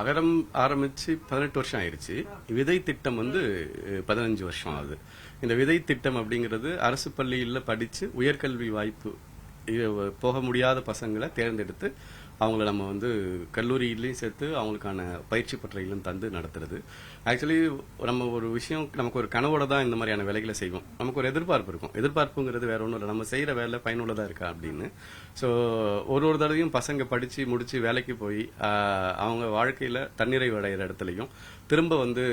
அகரம் ஆரம்பிச்சு பதினெட்டு வருஷம் ஆயிருச்சு. விதை திட்டம் வந்து பதினஞ்சு வருஷம் ஆகுது. இந்த விதை திட்டம் அப்படிங்கிறது அரசு பள்ளியில் படிச்சு உயர்கல்வி வாய்ப்பு போக முடியாத பசங்களை தேர்ந்தெடுத்து அவங்கள நம்ம வந்து கல்லூரியிலையும் சேர்த்து அவங்களுக்கான பயிற்சி பற்றையிலும் தந்து நடத்துறது. ஆக்சுவலி நம்ம ஒரு விஷயம் நமக்கு ஒரு கனவோட தான் இந்த மாதிரியான வேலைகளை செய்வோம். நமக்கு ஒரு எதிர்பார்ப்பு இருக்கும். எதிர்பார்ப்புங்கிறது வேற ஒன்றும் இல்லை. நம்ம செய்கிற வேலை பயனுள்ளதாக இருக்கா அப்படின்னு. ஸோ ஒரு ஒரு தடவையும் பசங்க படித்து முடித்து வேலைக்கு போய் அவங்க வாழ்க்கையில் தன்னிறைவு அடைகிற இடத்துலையும் திரும்ப வந்து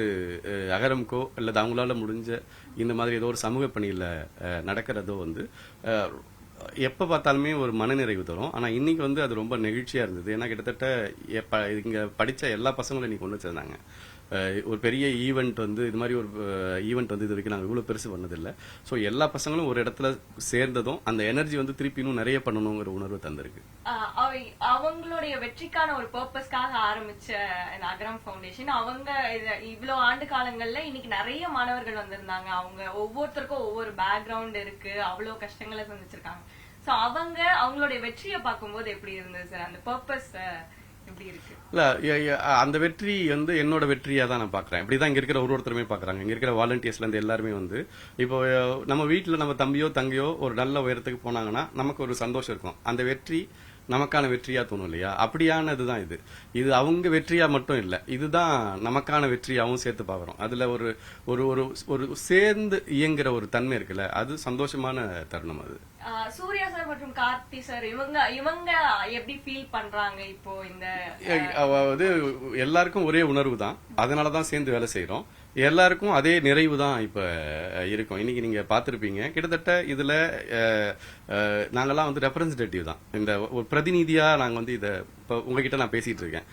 அஹ், அகரம்கோ அல்லது அவங்களால முடிஞ்ச இந்த மாதிரி ஏதோ ஒரு சமூக பணியில் நடக்கிறதோ வந்து எப்ப பார்த்தாலுமே ஒரு மனநிறைவு தரும். ஆனா இன்னைக்கு வந்து அது ரொம்ப நெகிழ்ச்சியா இருந்தது. ஏன்னா கிட்டத்தட்ட இங்க படிச்ச எல்லா பசங்களும் இன்னைக்கு ஒன்று சேர்ந்தாங்க. ஒரு பெரிய ஈவெண்ட் வந்து இது மாதிரி ஒரு ஈவெண்ட் வந்து இது வரைக்கும் நாங்கள் இவ்வளோ பெருசு பண்ணதில்லை. ஸோ எல்லா பசங்களும் ஒரு இடத்துல சேர்ந்ததும் அந்த எனர்ஜி வந்து திருப்பி இன்னும் நிறைய பண்ணணுங்கிற உணர்வு தந்திருக்கு. அவங்களுடைய வெற்றிக்கான ஒரு பர்பஸ்க்காக ஆரம்பிச்ச இந்த அகரம் ஃபவுண்டேஷன் அவங்க இவ்வளோ ஆண்டு காலங்கள்ல இன்னைக்கு நிறைய மாணவர்கள் வந்திருந்தாங்க. அவங்க ஒவ்வொருத்தருக்கும் ஒவ்வொரு பேக்ரவுண்ட் இருக்கு அவ்வளோ கஷ்டங்களை சந்திச்சிருக்காங்க. ஸோ அவங்க அவங்களுடைய வெற்றியை பார்க்கும்போது எப்படி இருந்தது சார் அந்த பர்பஸ் இல்ல அந்த வெற்றி வந்து என்னோட வெற்றியாக தான் நான் பாக்குறேன். இப்படிதான் இங்கே இருக்கிற ஒரு ஒருத்தருமே பார்க்குறாங்க இங்கே இருக்கிற வாலண்டியர்ஸ்லேருந்து எல்லாருமே வந்து இப்போ நம்ம வீட்டில் நம்ம தம்பியோ தங்கையோ ஒரு நல்ல உயரத்துக்கு போனாங்கன்னா நமக்கு ஒரு சந்தோஷம் இருக்கும். அந்த வெற்றி நமக்கான வெற்றியா தோணும் இல்லையா? அப்படியானதுதான் இது. இது அவங்க வெற்றியா மட்டும் இல்ல. இதுதான் நமக்கான வெற்றியாவும் சேர்த்து பாக்குறோம் அதுல ஒரு ஒரு ஒரு ஒரு சேர்ந்து இயங்குற ஒரு தன்மை இருக்குல்ல? அது சந்தோஷமான தருணம் அது. சூர்யா சார் மற்றும் கார்த்தி சார் இவங்க இவங்க எப்படி ஃபீல் பண்றாங்க இப்போ இந்த அதாவது எல்லாருக்கும் ஒரே உணர்வு தான் அதனால தான் சேர்ந்து வேலை செய்றோம். எல்லாருக்கும் அதே நிறைவு தான் இப்போ இருக்கும். இன்னைக்கு நீங்க பார்த்துருப்பீங்க. கிட்டத்தட்ட இதுல நாங்கள்லாம் நாங்கெல்லாம் வந்து ரெப்ரசன்டேட்டிவ் தான். இந்த ஒரு பிரதிநிதியா நாங்கள் வந்து இதை இப்போ உங்ககிட்ட நான் பேசிட்டு இருக்கேன்.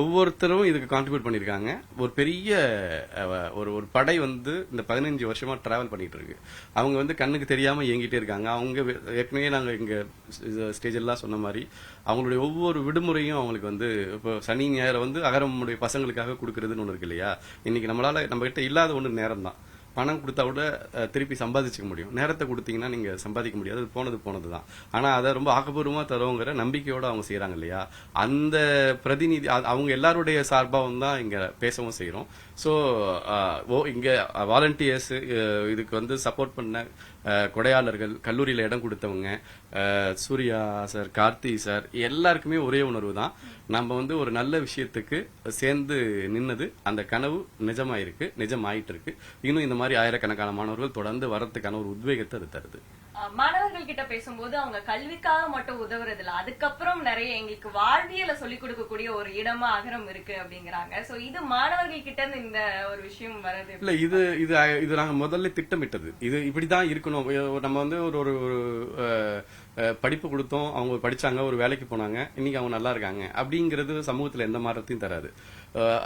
ஒவ்வொருத்தரும் இதுக்கு கான்ட்ரிபியூட் பண்ணியிருக்காங்க ஒரு பெரிய ஒரு ஒரு படை வந்து இந்த பதினஞ்சு வருஷமா டிராவல் பண்ணிட்டு இருக்கு. அவங்க வந்து கண்ணுக்கு தெரியாம இயங்கிட்டே இருக்காங்க. அவங்க ஏற்கனவே நாங்கள் இங்க ஸ்டேஜ் எல்லாம் சொன்ன மாதிரி அவங்களுடைய ஒவ்வொரு விடுமுறையும் அவங்களுக்கு வந்து இப்போ சனி ஞாயிறு வந்து அகரமுடைய பசங்களுக்காக கொடுக்கறதுன்னு ஒன்று இருக்கு இல்லையா? இன்னைக்கு நம்மளால நம்ம கிட்ட இல்லாத ஒன்று நேரம் தான் பணம் கொடுத்தா கூட திருப்பி சம்பாதிச்சுக்க முடியும். நேரத்தை கொடுத்தீங்கன்னா நீங்க சம்பாதிக்க முடியாது. அது போனது போனது தான் ஆனா அதை ரொம்ப ஆக்கப்பூர்வமா தருவோங்கிற நம்பிக்கையோட அவங்க செய்கிறாங்க இல்லையா? அந்த பிரதிநிதி அது- அவங்க எல்லாருடைய சார்பாகவும் தான் இங்க பேசவும் செய்கிறோம் ஸோ ஓ இங்க வாலண்டியர்ஸ் இதுக்கு வந்து சப்போர்ட் பண்ண கொடையாளர்கள் கல்லூரியில் இடம் கொடுத்தவங்க சூர்யா சார் கார்த்தி சார் எல்லாருக்குமே ஒரே உணர்வு தான். நம்ம வந்து ஒரு நல்ல விஷயத்துக்கு சேர்ந்து நின்னது அந்த கனவு நிஜமாயிருக்கு நிஜமாயிட்டு இருக்கு இன்னும் இந்த மாதிரி ஆயிரக்கணக்கான மாணவர்கள் தொடர்ந்து வரதுக்கான ஒரு உத்வேகத்தை அது தருது. மாணவர்கள் கிட்ட பேசும்போது அவங்க கல்விக்காக மட்டும் உதவுறது இல்ல அதுக்கப்புறம் நிறைய எங்களுக்கு வாழ்வியல சொல்லிக் கொடுக்கக்கூடிய ஒரு இடமா அகரம் இருக்கு அப்படிங்கிறாங்க. சோ இது மாணவர்கள் கிட்ட இருந்து இந்த ஒரு விஷயம் வருது இல்ல இது இது இது நாங்க முதல்ல திட்டமிட்டது. இது இப்படிதான் இருக்கணும். நம்ம வந்து ஒரு ஒரு ஒரு, படிப்பு கொடுத்தோம். அவங்க படிச்சாங்க ஒரு வேலைக்கு போனாங்க. இன்னைக்கு அவங்க நல்லா இருக்காங்க. அப்படிங்கிறது சமூகத்துல எந்த மாற்றத்தையும் தராது.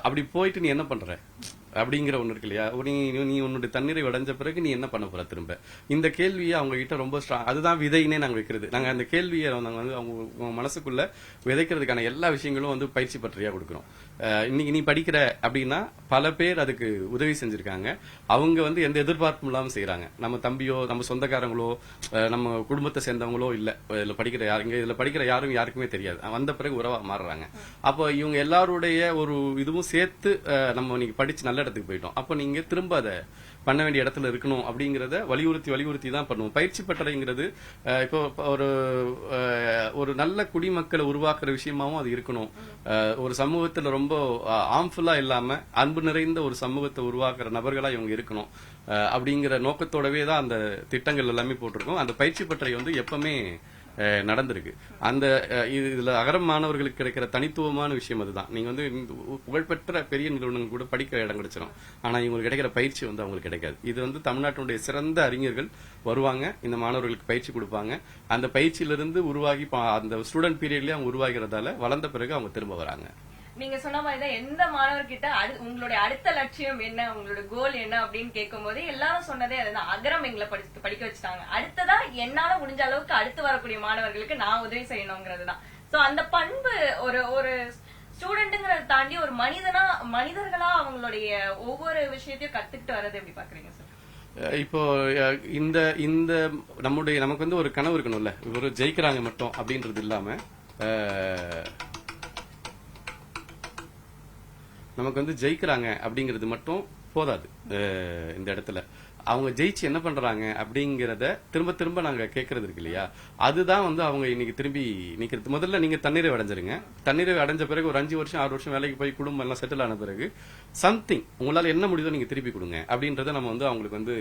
அப்படி போயிட்டு நீ என்ன பண்ற? அப்படிங்கிற ஒன்று இருக்கு இல்லையா? நீ நீ உன்னுடைய தண்ணீரை உடைஞ்ச பிறகு நீ என்ன பண்ண போற திரும்ப? இந்த கேள்வியை அவங்க கிட்ட ரொம்ப ஸ்ட்ராங் அதுதான் விதைனே நாங்கள் வைக்கிறது. நாங்கள் அந்த கேள்வியை நாங்கள் வந்து அவங்க மனசுக்குள்ள விதைக்கிறதுக்கான எல்லா விஷயங்களும் வந்து பயிற்சி பற்றியா கொடுக்குறோம். இன்னைக்கு நீ படிக்கிற அப்படின்னா பல பேர் அதுக்கு உதவி செஞ்சிருக்காங்க. அவங்க வந்து எந்த எதிர்பார்ப்பும் இல்லாமல் செய்யறாங்க நம்ம தம்பியோ நம்ம சொந்தக்காரங்களோ நம்ம குடும்பத்தை சேர்ந்தவங்களோ இல்லை. இதில் படிக்கிற யாருங்க இதில் படிக்கிற யாரும் யாருக்குமே தெரியாது. வந்த பிறகு உறவா மாறுறாங்க. அப்போ இவங்க எல்லாருடைய ஒரு இதுவும் சேர்த்து நம்ம நீங்க படிச்சு நல்ல இடத்துக்கு போயிட்டோம். அப்போ நீங்க திரும்ப அதை பண்ண வேண்டிய இடத்துல இருக்கணும் அப்படிங்கறத வலியுறுத்தி வலியுறுத்தி தான் பண்ணுவோம் பயிற்சி பட்டறைங்கிறது இப்போ ஒரு ஒரு நல்ல குடிமக்களை உருவாக்குற விஷயமாவும் அது இருக்கணும். ஒரு சமூகத்துல ரொம்ப ஆம்ஃபுல்லா இல்லாம அன்பு நிறைந்த ஒரு சமூகத்தை உருவாக்குற நபர்களா இவங்க இருக்கணும். அப்படிங்கிற நோக்கத்தோடவே தான் அந்த திட்டங்கள் எல்லாமே போட்டிருக்கோம். அந்த பயிற்சி பட்டறை வந்து எப்பவுமே நடந்திருக்கு. அந்த இது- இதுல அகரம் மாணவர்களுக்கு கிடைக்கிற தனித்துவமான விஷயம் அதுதான். நீங்க வந்து இந்த புகழ்பெற்ற பெரிய நிறுவனங்கள் கூட படிக்கிற இடம் கிடைச்சிடும் ஆனா இவங்களுக்கு கிடைக்கிற பயிற்சி வந்து அவங்களுக்கு கிடைக்காது. இது வந்து தமிழ்நாட்டினுடைய சிறந்த அறிஞர்கள் வருவாங்க இந்த மாணவர்களுக்கு பயிற்சி கொடுப்பாங்க. அந்த பயிற்சியிலிருந்து உருவாகி பா- அந்த ஸ்டூடெண்ட் பீரியட்லயே அவங்க உருவாகிறதால வளர்ந்த பிறகு அவங்க திரும்ப வராங்க. நீங்க சொன்ன மாதிரி தான் எந்த மாணவர்கிட்ட அடு- உங்களுடைய அடுத்த லட்சியம் என்ன உங்களோட கோல் என்ன அப்படின்னு கேட்கும் போது எல்லாரும் சொன்னதே அதுதான். அகரம் எங்களை படிச்சு படிக்க வச்சுட்டாங்க. அடுத்ததா என்னால முடிஞ்ச அளவுக்கு அடுத்து வரக்கூடிய மாணவர்களுக்கு நான் உதவி செய்யணுங்கிறது தான் சோ அந்த பண்பு ஒரு ஒரு ஸ்டூடெண்ட்டுங்கிறத தாண்டி ஒரு மனிதனா மனிதர்களா அவங்களுடைய ஒவ்வொரு விஷயத்தையும் கத்துக்கிட்டு வர்றது எப்படி பாக்குறீங்க சார் இப்போ இந்த இந்த நம்முடைய நமக்கு வந்து ஒரு கனவு இருக்கணும்ல. ஒரு ஜெயிக்கிறாங்க மட்டும் அப்படின்றது இல்லாம நமக்கு வந்து ஜெயிக்கிறாங்க அப்படிங்கிறது மட்டும் போதாது இந்த இடத்துல. அவங்க ஜெயிச்சு என்ன பண்றாங்க அப்படிங்கறத திரும்ப திரும்ப நாங்க கேட்கறது இருக்கு இல்லையா? அதுதான் வந்து அவங்க இன்னைக்கு திரும்பி நிக்கிறது. முதல்ல நீங்க தண்ணீரை அடைஞ்சிருங்க. தண்ணீரை அடைஞ்ச பிறகு ஒரு அஞ்சு வருஷம் ஆறு வருஷம் வேலைக்கு போய் குடும்பம் எல்லாம் செட்டில் ஆன பிறகு சம்திங் உங்களால என்ன முடியுதோ நீங்க திருப்பி கொடுங்க அப்படின்றத நம்ம வந்து அவங்களுக்கு வந்து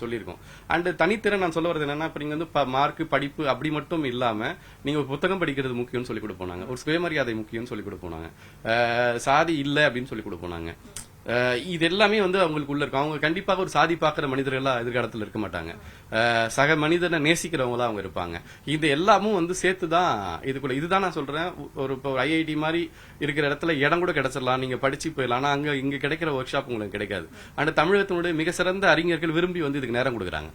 சொல்லியிருக்கோம். அண்ட் தனித்திறன் நான் சொல்ல வரது என்னன்னா இப்ப நீங்க வந்து மார்க் படிப்பு அப்படி மட்டும் இல்லாம நீங்க புத்தகம் படிக்கிறது முக்கியம்னு சொல்லி கொடுப்போனாங்க ஒரு சுயமரியாதை முக்கியம்னு சொல்லி கொடுப்போனாங்க சாதி இல்லை அப்படின்னு சொல்லி கொடுப்போனாங்க இது எல்லாமே வந்து அவங்களுக்குள்ள இருக்கும். அவங்க கண்டிப்பாக ஒரு சாதி பார்க்குற மனிதர்களா எதிர்காலத்தில் இருக்க மாட்டாங்க. சக மனிதனை நேசிக்கிறவங்களா அவங்க இருப்பாங்க. இது எல்லாமும் வந்து சேர்த்து தான் இதுக்குள்ள இதுதான் நான் சொல்றேன். ஒரு இப்போ ஐஐடி மாதிரி இருக்கிற இடத்துல இடம் கூட கிடைச்சிடலாம். நீங்க படிச்சு போயிடலாம். ஆனா அங்க இங்க கிடைக்கிற ஒர்க் ஷாப் உங்களுக்கு கிடைக்காது. ஆனால் தமிழகத்தினுடைய மிக சிறந்த அறிஞர்கள் விரும்பி வந்து இதுக்கு நேரம் கொடுக்குறாங்க.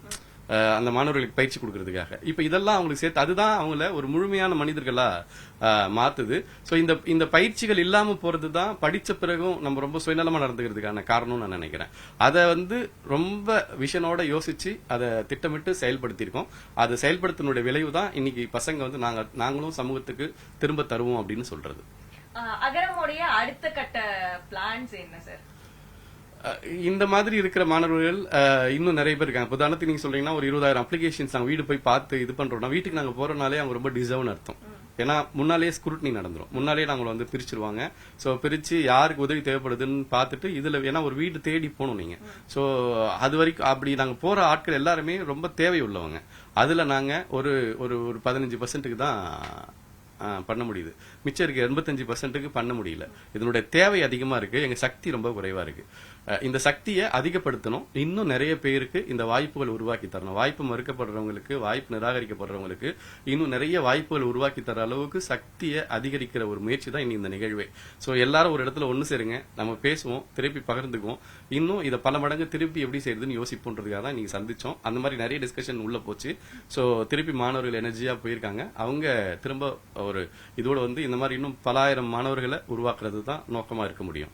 அந்த மாணவர்களுக்கு பயிற்சி கொடுக்கறதுக்காக. இப்ப இதெல்லாம் அவங்களுக்கு சேர்த்து அதுதான் அவங்கள ஒரு முழுமையான மனிதர்களா மாத்துது. சோ இந்த இந்த பயிற்சிகள் இல்லாம போறது தான் படிச்ச பிறகும் நம்ம ரொம்ப சுயநலமா நடந்துக்கிறதுக்கான காரணம்னு நான் நினைக்கிறேன். அதை வந்து ரொம்ப விஷனோட யோசிச்சு அதை திட்டமிட்டு செயல்படுத்தியிருக்கோம். அதை செயல்படுத்தினுடைய விளைவு தான் இன்னைக்கு பசங்க வந்து நாங்க நாங்களும் சமூகத்துக்கு திரும்ப தருவோம் அப்படின்னு சொல்றது. அகரமுடைய அடுத்த கட்ட பிளான்ஸ் என்ன சார் இந்த மாதிரி இருக்கிற மாணவர்கள் இன்னும் நிறைய பேர் இருக்காங்க. உதாரணத்துக்கு நீங்க சொல்றீங்கன்னா ஒரு இருபதாயிரம் அப்ளிகேஷன்ஸ் நாங்க வீடு போய் பார்த்து இது பண்றோம்னா வீட்டுக்கு நாங்க போறனாலே அவங்க ரொம்ப டிசர்வ்னு அர்த்தம். ஏன்னா முன்னாலேயே ஸ்குருட்னி நடந்துரும். முன்னாலேயே நாங்களை வந்து பிரிச்சிருவாங்க. ஸோ பிரிச்சு யாருக்கு உதவி தேவைப்படுதுன்னு பார்த்துட்டு இதுல ஏன்னா ஒரு வீடு தேடி போகணும் நீங்க. ஸோ அது வரைக்கும் அப்படி நாங்க போற ஆட்கள் எல்லாருமே ரொம்ப தேவை உள்ளவங்க அதுல நாங்க ஒரு ஒரு ஒரு பதினஞ்சு பர்சன்ட்டுக்கு தான் பண்ண முடியுது. மிச்சம் இருக்கு எண்பத்தஞ்சு பர்சன்ட்டுக்கு பண்ண முடியல. இதனுடைய தேவை அதிகமா இருக்கு. எங்க சக்தி ரொம்ப குறைவா இருக்கு. இந்த சக்தியை அதிகப்படுத்தணும். இன்னும் நிறைய பேருக்கு இந்த வாய்ப்புகள் உருவாக்கி தரணும். வாய்ப்பு மறுக்கப்படுறவங்களுக்கு வாய்ப்பு நிராகரிக்கப்படுறவங்களுக்கு இன்னும் நிறைய வாய்ப்புகள் உருவாக்கி தர அளவுக்கு சக்தியை அதிகரிக்கிற ஒரு முயற்சி தான் இனி இந்த நிகழ்வே. ஸோ எல்லாரும் ஒரு இடத்துல ஒன்று சேருங்க. நம்ம பேசுவோம் திருப்பி பகிர்ந்துக்குவோம். இன்னும் இதை பல மடங்கு திருப்பி எப்படி செய்யறதுன்னு யோசிப்போன்றதுக்காக தான் நீங்க சந்திச்சோம். அந்த மாதிரி நிறைய டிஸ்கஷன் உள்ள போச்சு. ஸோ திருப்பி மாணவர்கள் எனர்ஜியா போயிருக்காங்க. அவங்க திரும்ப ஒரு இதோட வந்து இந்த மாதிரி இன்னும் பலாயிரம் மாணவர்களை உருவாக்குறது தான் நோக்கமா இருக்க முடியும்.